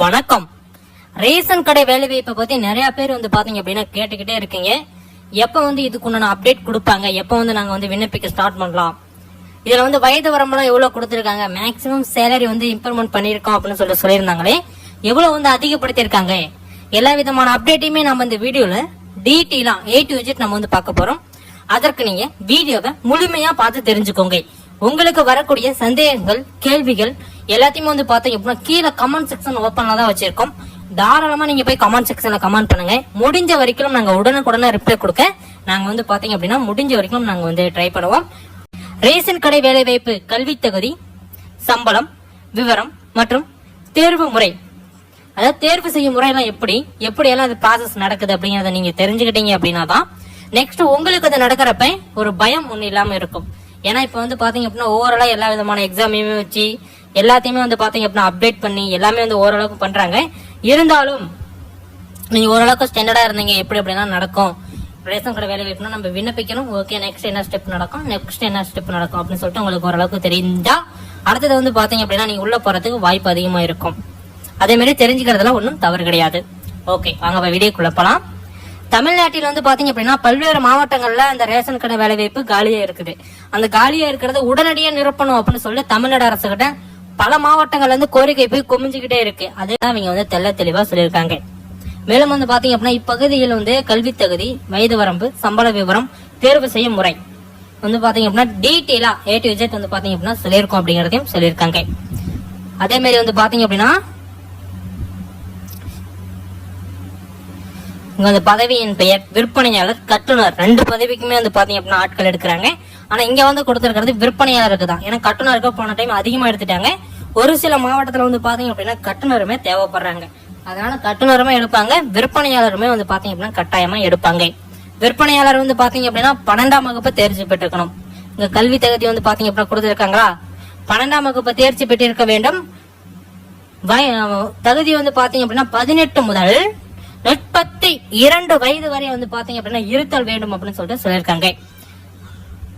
வணக்கம். ரேஷன் கடை வேலை வாய்ப்பை பத்தி நிறைய பேர் வந்து பாத்தீங்க அப்படின்னா கேட்டுக்கிட்டே இருக்கீங்க. எப்ப வந்து இதுக்குண்டான அப்டேட் கொடுப்பாங்க? எப்ப வந்து நாங்க வந்து விண்ணப்பிக்க ஸ்டார்ட் பண்ணலாம்? இதுல வந்து வயது வரம்பெல்லாம் எவ்வளவு கொடுத்திருக்காங்க? மேக்ஸிமம் சேலரி வந்து இம்ப்ரூவ்மெண்ட் பண்ணிருக்கோம் அப்படின்னு சொல்லி சொல்லியிருந்தாங்களே. எவ்வளவு வந்து அதிகப்படுத்தியிருக்காங்க? எல்லா விதமான அப்டேட்டையுமே நம்ம இந்த வீடியோல டீட்டெயிலா ஏ டு விஜிட் நம்ம வந்து பார்க்க போறோம். அதற்கு நீங்க வீடியோவை முழுமையா பார்த்து தெரிஞ்சுக்கோங்க. உங்களுக்கு வரக்கூடிய சந்தேகங்கள் கேள்விகள் எல்லாத்தையுமே வந்து பார்த்தீங்க அப்படின்னா கீழே கமெண்ட் செக்ஷன் ஓப்பன்ல தான் வச்சிருக்கோம். தாராளமா நீங்க போய் கமெண்ட் செக்ஷன்ல கமெண்ட் பண்ணுங்க. முடிஞ்ச வரைக்கும் நாங்க உடனுக்குடனே ரிப்ளை கொடுக்க. நாங்க வந்து பாத்தீங்க அப்படின்னா முடிஞ்ச வரைக்கும் நாங்க வந்து ட்ரை பண்ணுவோம். ரேஷன் கடை வேலைவாய்ப்பு கல்வி தகுதி சம்பளம் விவரம் மற்றும் தேர்வு முறை. அதாவது தேர்வு செய்யும் முறையெல்லாம் எப்படி எப்படி எல்லாம் அது ப்ராசஸ் நடக்குது அப்படிங்கறத நீங்க தெரிஞ்சுக்கிட்டீங்க அப்படின்னா தான் நெக்ஸ்ட் உங்களுக்கு அது நடக்கிறப்ப ஒரு பயம் ஒண்ணு இல்லாம இருக்கும். ஏன்னா இப்ப வந்து பாத்தீங்க அப்படின்னா ஓவராலா எல்லா விதமான எக்ஸாமையுமே வச்சு எல்லாத்தையுமே வந்து பார்த்தீங்க அப்படின்னா அப்டேட் பண்ணி எல்லாமே வந்து ஓரளவுக்கு பண்றாங்க. இருந்தாலும் நீங்க ஓரளவுக்கு ஸ்டாண்டர்டா இருந்தீங்க எப்படி அப்படின்னா நடக்கும். ரேஷன் கடை வேலை வாய்ப்புனா நம்ம விண்ணப்பிக்கணும். ஓகே நெக்ஸ்ட் என்ன ஸ்டெப் நடக்கும்? நெக்ஸ்ட் என்ன ஸ்டெப் நடக்கும்? அப்படின்னு சொல்லிட்டு உங்களுக்கு ஓரளவுக்கு தெரிஞ்சா அடுத்தது வந்து பாத்தீங்க அப்படின்னா நீங்க உள்ள போறதுக்கு வாய்ப்பு அதிகமா இருக்கும். அதே மாதிரி ஒன்றும் தவறு கிடையாது. ஓகே வாங்க வீடியோ குழப்பலாம் தமிழ்நாட்டில் வந்து பாத்தீங்க அப்படின்னா பல்வேறு மாவட்டங்கள்ல அந்த ரேஷன் கடை வேலைவாய்ப்பு காலியா இருக்குது. அந்த காலியா இருக்கிறத உடனடியா நிரப்பணும் அப்படின்னு சொல்லி தமிழ்நாடு அரசு கிட்ட பல மாவட்டங்கள்ல இருந்து கோரிக்கை போய் குமிஞ்சுக்கிட்டே இருக்கு. அதுதான் அவங்க வந்து தெள்ள தெளிவா சொல்லியிருக்காங்க. மேலும் வந்து பாத்தீங்க அப்படின்னா இப்பகுதியில் வந்து கல்வி தகுதி வயது வரம்பு சம்பள விவரம் தேர்வு செய்யும் முறை. வந்து பாத்தீங்க அப்படின்னா டீட்டெயிலா ஏ டு விஜய் வந்து பாத்தீங்க அப்படின்னா சொல்லியிருக்கோம் அப்படிங்கறதையும் சொல்லியிருக்காங்க. அதே மாதிரி வந்து பாத்தீங்க அப்படின்னா இங்க அந்த பதவியின் பெயர் விற்பனையாளர் கட்டுனர் ரெண்டு பதவிக்குமே வந்து பாத்தீங்க அப்படின்னா ஆட்கள் எடுக்கிறாங்க. ஆனா இங்க வந்து கொடுத்திருக்கிறது விற்பனையாளருக்கு தான். ஏன்னா கட்டுனருக்கு போன டைம் அதிகமா எடுத்துட்டாங்க. ஒரு சில மாவட்டத்துல வந்து பாத்தீங்க அப்படின்னா கட்டுனருமே தேவைப்படுறாங்க. அதனால கட்டுநருமே எடுப்பாங்க விற்பனையாளருமே வந்து பாத்தீங்க அப்படின்னா கட்டாயமா எடுப்பாங்க. விற்பனையாளர் வந்து பாத்தீங்க அப்படின்னா பன்னெண்டாம் வகுப்பு தேர்ச்சி பெற்றிருக்கணும் இங்க கல்வி தகுதி வந்து பாத்தீங்க அப்படின்னா கொடுத்திருக்காங்களா? பன்னெண்டாம் வகுப்பு தேர்ச்சி பெற்றிருக்க வேண்டும். வய- தகுதி வந்து பாத்தீங்க அப்படின்னா பதினெட்டு முதல் முப்பத்தி இரண்டு வயது வரை வந்து பாத்தீங்க அப்படின்னா இருத்தல் வேண்டும் அப்படின்னு சொல்லிட்டு சொல்லியிருக்காங்க.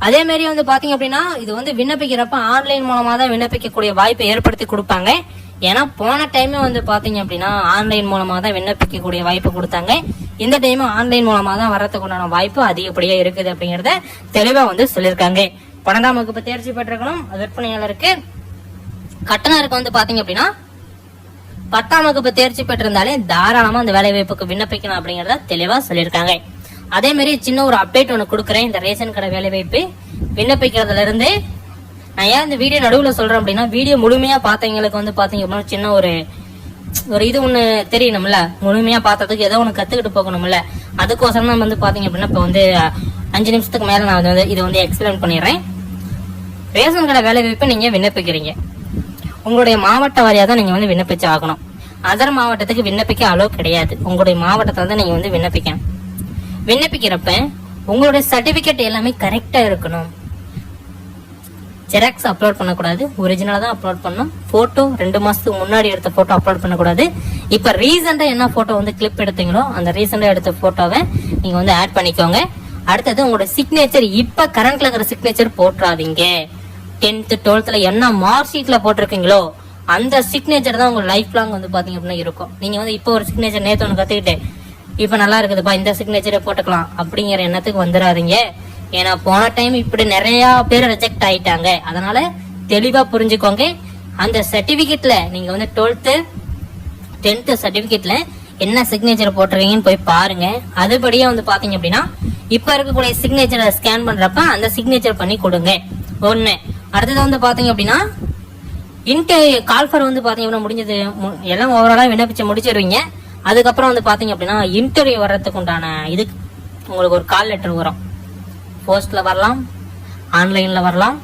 அதே மாதிரி வந்து பாத்தீங்க அப்படின்னா இது வந்து விண்ணப்பிக்கிறப்ப ஆன்லைன் மூலமா தான் விண்ணப்பிக்கக்கூடிய வாய்ப்பை ஏற்படுத்தி கொடுப்பாங்க. ஏன்னா போன டைமே வந்து பாத்தீங்க அப்படின்னா ஆன்லைன் மூலமா தான் விண்ணப்பிக்கக்கூடிய வாய்ப்பு கொடுத்தாங்க. இந்த டைம் ஆன்லைன் மூலமா தான் வரதுக்கு உண்டான வாய்ப்பு அதிகப்படியா இருக்குது அப்படிங்கறத தெளிவா வந்து சொல்லியிருக்காங்க. பன்னெண்டாம் வகுப்பு தேர்ச்சி பெற்றிருக்கணும். விற்பனையாளருக்கு கட்டணருக்கு வந்து பாத்தீங்க அப்படின்னா பத்தாம் வகுப்பு தேர்ச்சி பெற்றிருந்தாலே தாராளமா அந்த வேலை வாய்ப்புக்கு விண்ணப்பிக்கணும் அப்படிங்கறத தெளிவா சொல்லியிருக்காங்க. அதே மாதிரி சின்ன ஒரு அப்டேட் ஒன்று கொடுக்குறேன். இந்த ரேஷன் கடை வேலை வாய்ப்பு விண்ணப்பிக்கிறதுல இருந்து. நான் ஏன் இந்த வீடியோ நடுவில் சொல்கிறேன் அப்படின்னா வீடியோ முழுமையாக பார்த்தவங்களுக்கு வந்து பார்த்தீங்க அப்படின்னா சின்ன ஒரு ஒரு இது ஒன்று தெரியணும்ல. முழுமையாக பார்த்ததுக்கு ஏதோ ஒன்று கற்றுக்கிட்டு போகணும்ல. அதுக்கோசரம் தான் வந்து பார்த்தீங்க அப்படின்னா இப்போ வந்து அஞ்சு நிமிஷத்துக்கு மேலே நான் வந்து இதை வந்து எக்ஸ்பிளைன் பண்ணிடுறேன். ரேஷன் கடை வேலை நீங்கள் விண்ணப்பிக்கிறீங்க. உங்களுடைய மாவட்ட வாரியாக தான் நீங்கள் வந்து விண்ணப்பிச்சு ஆகணும் அதர் மாவட்டத்துக்கு விண்ணப்பிக்க அளவு கிடையாது. உங்களுடைய மாவட்டத்தை தான் நீங்கள் வந்து விண்ணப்பிக்கணும். விண்ணப்பிக்கிறப்ப உங்களுடைய சர்டிபிகேட் எல்லாமே கரெக்டா இருக்கணும். ஜெராக்ஸ் அப்லோட் பண்ணக்கூடாது. ஒரிஜினலாக தான் அப்லோட் பண்ணணும். ஃபோட்டோ ரெண்டு மாதத்துக்கு முன்னாடி எடுத்த ஃபோட்டோ அப்லோட் பண்ணக்கூடாது. இப்போ ரீசெண்டாக என்ன ஃபோட்டோ வந்து கிளிப் எடுத்தீங்களோ அந்த ரீசெண்டாக எடுத்த ஃபோட்டோவை நீங்கள் வந்து ஆட் பண்ணிக்கோங்க. அடுத்தது உங்களோட சிக்னேச்சர் இப்போ கரண்ட்ல இருக்கிற சிக்னேச்சர் போட்டுறாதீங்க. டென்த்து டுவெல்த்தில் என்ன மார்க் ஷீட்டில் போட்டிருக்கீங்களோ அந்த சிக்னேச்சர் தான் உங்கள் லைஃப் லாங் வந்து பார்த்தீங்க அப்படின்னா இருக்கும். நீங்கள் வந்து இப்போ ஒரு சிக்னேச்சர் நேற்று ஒன்று கற்றுக்கிட்டேன் இப்ப நல்லா இருக்குதுப்பா இந்த சிக்னேச்சரை போட்டுக்கலாம் அப்படிங்கிற எண்ணத்துக்கு வந்துடாதீங்க. ஏன்னா போன டைம் இப்படி நிறைய பேர் ரிஜெக்ட் ஆயிட்டாங்க. அதனால தெளிவா புரிஞ்சுக்கோங்க. அந்த சர்டிபிகேட்ல நீங்க வந்து டுவெல்த்து டென்த் சர்டிபிகேட்ல என்ன சிக்னேச்சர் போட்டிருக்கீங்கன்னு போய் பாருங்க. அதுபடியே வந்து பாத்தீங்க அப்படின்னா இப்ப இருக்கக்கூடிய சிக்னேச்சரை ஸ்கேன் பண்றப்ப அந்த சிக்னேச்சர் பண்ணி கொடுங்க. ஒண்ணு. அடுத்தது வந்து பாத்தீங்க அப்படின்னா இன்டர்வியூ கால்ஃபர் வந்து பாத்தீங்க அப்படின்னா முடிஞ்சது. மு- எல்லாம் ஓவராலா விண்ணப்பிச்சு முடிச்சிருவீங்க. அதுக்கப்புறம் வந்து பாத்தீங்க அப்படின்னா இன்டர்வியூ வர்றதுக்கு உண்டான இது உங்களுக்கு ஒரு கால் லெட்டர் வரும். போஸ்ட்ல வரலாம் ஆன்லைன்ல வரலாம்.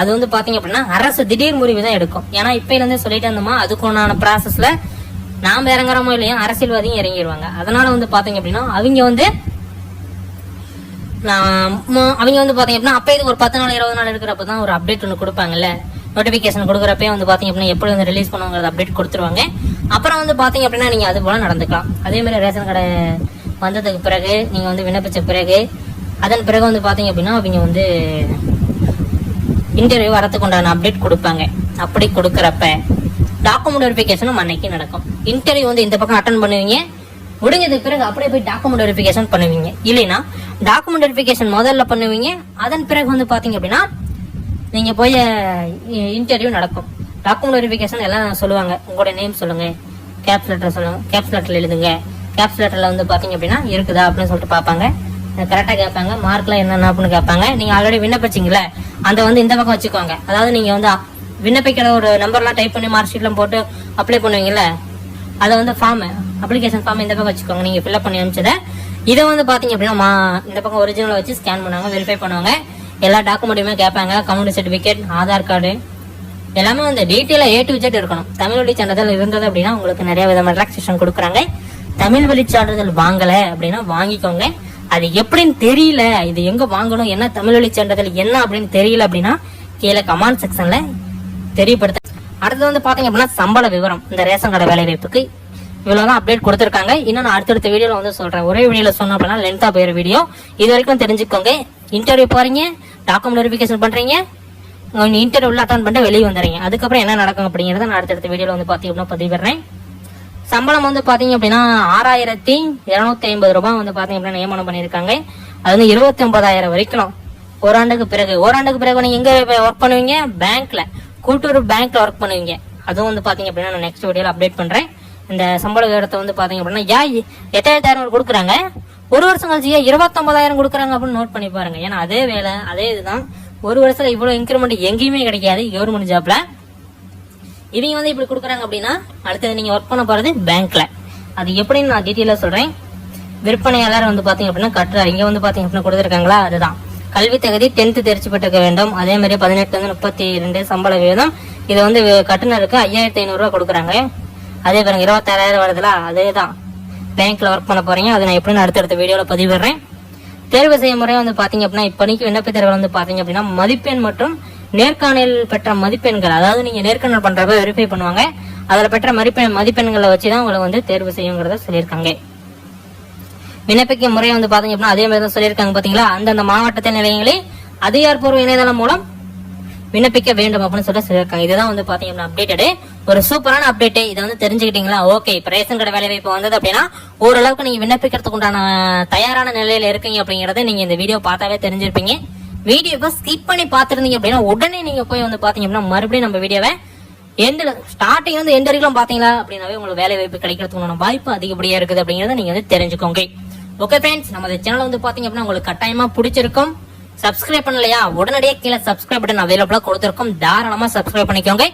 அது வந்து பாத்தீங்க அப்படின்னா அரசு திடீர் முடிவு தான் எடுக்கும். ஏன்னா இப்பையில இருந்தே சொல்லிட்டு இருந்தோமா அதுக்குண்டான ப்ராசஸ்ல நாம இறங்குறோமோ இல்லையா அரசியல்வாதியும் இறங்கிடுவாங்க அதனால வந்து பாத்தீங்க அப்படின்னா அவங்க வந்து நான் அவங்க வந்து பாத்தீங்க அப்படின்னா அப்ப இது ஒரு பத்து நாள் இருபது நாள் இருக்கிறப்ப தான் ஒரு அப்டேட் ஒன்று கொடுப்பாங்கல்ல. நோட்டிபிகேஷன் கொடுக்குறப்பே வந்து பாத்தீங்க அப்படின்னா எப்படி வந்து ரிலீஸ் பண்ணுவாங்க அப்டேட் கொடுத்துருவாங்க. அப்புறம் வந்து பாத்தீங்க அப்படின்னா நீங்க அது போல நடந்துக்கலாம். அதே மாதிரி ரேஷன் கடை வந்ததுக்கு பிறகு நீங்க வந்து விண்ணப்பிச்ச பிறகு அதன் பிறகு வந்து பாத்தீங்க அப்படின்னா அவங்க வந்து இன்டர்வியூ வரத்துக்கு உண்டான அப்டேட் கொடுப்பாங்க. அப்படி கொடுக்குறப்ப டாக்குமெண்ட் வெரிஃபிகேஷனும் அன்னைக்கு நடக்கும். இன்டர்வியூ வந்து இந்த பக்கம் அட்டன் பண்ணுவீங்க. முடிஞ்சதுக்கு பிறகு அப்படியே போய் டாக்குமெண்ட் வெரிஃபிகேஷன் பண்ணுவீங்க. இல்லைன்னா டாக்குமெண்ட் வெரிஃபிகேஷன் முதல்ல பண்ணுவீங்க. அதன் பிறகு வந்து பாத்தீங்க அப்படின்னா நீங்க போய் இன்டர்வியூ நடக்கும். டாக்குமெண்ட் வெரிஃபிகேஷன் எல்லாம் சொல்லுவாங்க. உங்களோட நேம் சொல்லுங்க. கேப்ஸ் லெட்டர் சொல்லுங்க. கேப்ஸ் லெட்டர் எழுதுங்க. கேப்ஸ் லெட்டர்ல வந்து பாத்தீங்க அப்படின்னா இருக்குதா அப்படின்னு சொல்லிட்டு பார்ப்பாங்க. கரெக்டா கேட்பாங்க. மார்க்லாம் என்னென்ன அப்படின்னு கேட்பாங்க. நீங்க ஆல்ரெடி விண்ணப்பிச்சிங்களே அந்த வந்து இந்த பக்கம் வச்சுக்கோங்க. அதாவது நீங்க வந்து விண்ணப்பிக்கிற ஒரு நம்பர்லாம் டைப் பண்ணி மார்க் ஷீட்லாம் போட்டு அப்ளை பண்ணுவீங்கல்ல அதை வந்து ஃபார்ம் அப்ளிகேஷன் ஃபார்ம் இந்த பக்கம் வச்சுக்கோங்க. நீங்க ஃபில்அப் பண்ணி அனுப்பிச்சதை. இதை வந்து பாத்தீங்க அப்படின்னா மா- இந்த பக்கம் ஒரிஜினல் வச்சு ஸ்கேன் பண்ணுவாங்க வெரிஃபை பண்ணுவாங்க. எல்லா டாக்குமெண்ட்டுமே கேட்பாங்க கம்யூனிட்டி சர்டிஃபிகேட் ஆதார் கார்டு. எல்லாமே வந்து டீட்டெயிலாக ஏ டு விஜெட் இருக்கணும். தமிழ் வழி சான்றிதழ் இருந்தது அப்படின்னா உங்களுக்கு நிறைய விதமான ரிலாக்ஸேஷன் கொடுக்குறாங்க. தமிழ் வழி சான்றிதழ் வாங்கலை அப்படின்னா வாங்கிக்கோங்க. அது எப்படின்னு தெரியல. இது எங்கே வாங்கணும்? என்ன தமிழ் வழி சான்றிதழ் என்ன அப்படின்னு தெரியல அப்படின்னா கீழே கமாண்ட் செக்ஷனில் தெரியப்படுத்த. அடுத்து வந்து பார்த்தீங்க அப்படின்னா சம்பள விவரம். இந்த ரேஷன் கடை வேலை வாய்ப்புக்கு இவ்வளவுதான் அப்டேட் கொடுத்துருக்காங்க. இன்னும் நான் அடுத்தடுத்த வீடியோவில் வந்து சொல்கிறேன் ஒரே வீடியோவில் சொன்னோம் அப்படின்னா லென்த்தாக போயிடுற வீடியோ இது வரைக்கும் தெரிஞ்சுக்கோங்க. இன்டர்வியூ போகிறீங்க டாக்குமெண்ட் வெரிஃபிகேஷன் பண்றீங்க? இன்டர்வியூல அட்டன் பண்ணிட்டு வெளியே வந்துடுறீங்க. அதுக்கப்புறம் என்ன நடக்கும் அப்படிங்கறத நான் அடுத்தடுத்த வீடியோல வந்து பாத்தீங்க அப்படின்னா பதிவிடுறேன். சம்பளம் வந்து பாத்தீங்க அப்படின்னா ஆறாயிரத்தி இருநூத்தி ஐம்பது ரூபாய் வந்து பாத்தீங்க அப்படின்னா நியமனம் பண்ணிருக்காங்க அது வந்து இருபத்தி ஒன்பதாயிரம் வரைக்கும் ஓராண்டுக்கு பிறகு. ஓராண்டுக்கு பிறகு நீங்க எங்க ஒர்க் பண்ணுவீங்க? பேங்க்ல கூட்டுறவு பேங்க்ல ஒர்க் பண்ணுவீங்க. அதுவும் வந்து பாத்தீங்க அப்படின்னா நான் நெக்ஸ்ட் வீடியோல அப்டேட் பண்றேன். இந்த சம்பள விவரத்தை வந்து பாத்தீங்க அப்படின்னா ஏன் எட்டாயிரத்தாயிரம் கொடுக்குறாங்க? ஒரு வருஷம் கழிச்சு ஏன் இருபத்தொன்பதாயிரம் கொடுக்குறாங்க அப்படின்னு நோட் பண்ணி பாருங்க. ஏன்னா அதே வேலை அதே இதுதான். ஒரு வருஷத்துல இவ்வளவு இன்க்ரிமெண்ட் எங்கேயுமே கிடைக்காது. கவர்மெண்ட் ஜாப்ல இவங்க வந்து இப்படி கொடுக்குறாங்க அப்படின்னா அடுத்தது நீங்க ஒர்க் பண்ண போறது பேங்க்ல அது எப்படின்னு நான் டீட்டெயிலா சொல்றேன். விற்பனையாளர் வந்து பாத்தீங்க அப்படின்னா கட்டுறாரு இங்க வந்து பாத்தீங்க அப்படின்னா கொடுத்துருக்காங்களா? அதுதான். கல்வி தகுதி டென்த் தேர்ச்சி பெற்றிருக்க வேண்டும். அதே மாதிரி பதினெட்டு வந்து முப்பத்தி ரெண்டு சம்பள விகிதம் இதை வந்து கட்டுனருக்கு ஐயாயிரத்தி ஐநூறு கொடுக்குறாங்க. அதே பாருங்க இருபத்தாறாயிரம் வருதுல அதே தான் பேங்க்ல ஒர்க் பண்ண போறீங்க அதை நான் எப்படின்னு அடுத்தடுத்த வீடியோல பதிவிடுறேன். தேர்வு செய்யும் முறை வந்து பாத்தீங்க அப்படின்னா இப்பணிக்கு விண்ணப்பித்தவர்கள் வந்து பாத்தீங்க அப்படின்னா மதிப்பெண் மற்றும் நேர்காணல் பெற்ற மதிப்பெண்கள் அதாவது நீங்க நேர்காணல் பண்றப்ப வெரிஃபை பண்ணுவாங்க. அதில் பெற்ற மதிப்பெண் மதிப்பெண்களை வச்சுதான் உங்களை வந்து தேர்வு செய்யுங்கிறத சொல்லியிருக்காங்க. விண்ணப்பிக்க முறை வந்து பாத்தீங்க அப்படின்னா அதே மாதிரி தான் சொல்லியிருக்காங்க பாத்தீங்களா? அந்தந்த மாவட்டத்தின் நிலையங்களில் அதிகாரப்பூர்வ இணையதளம் மூலம் விண்ணப்பிக்க வேண்டும் அப்படின்னு சொல்லிட்டு சொல்லியிருக்காங்க. இதுதான் வந்து பாத்தீங்க அப்படின்னா அப்டேட்டடு ஒரு சூப்பரான அப்டேட் இதை வந்து தெரிஞ்சுக்கிட்டீங்களா? ஓகே இப்ப ரேஷன் கடை வேலை வாய்ப்பு வந்தது அப்படின்னா ஓரளவுக்கு நீங்க விண்ணப்பிக்கிறதுக்கு உண்டான தயாரான நிலையில இருக்கீங்க அப்படிங்கறத நீங்க இந்த வீடியோ பார்த்தாவே தெரிஞ்சிருப்பீங்க. வீடியோவை ஸ்கிப் பண்ணி பார்த்துருந்தீங்க அப்படின்னா உடனே நீங்க போய் வந்து பாத்தீங்க அப்படின்னா மறுபடியும் நம்ம வீடியோவை எந்த ஸ்டார்டிங் வந்து எந்த வரைக்கும் பாத்தீங்களா அப்படின்னாவே உங்களுக்கு வேலை வாய்ப்பு கிடைக்கிறதுக்கான வாய்ப்பு அதிகப்படியா இருக்குது அப்படிங்கறத நீங்க வந்து தெரிஞ்சுக்கோங்க. ஓகே ஃப்ரெண்ட்ஸ் நம்ம சேனல் வந்து பாத்தீங்க அப்படின்னா உங்களுக்கு கட்டாயமா பிடிச்சிருக்கும். சப்ஸ்கிரைப் பண்ணலையா? உடனடியாக கீழே சப்ஸ்கிரைப் பட்டன் அவைலபிளா கொடுத்துருக்கோம். தாராளமா சப்ஸ்கிரைப் பண்ணிக்கோங்க.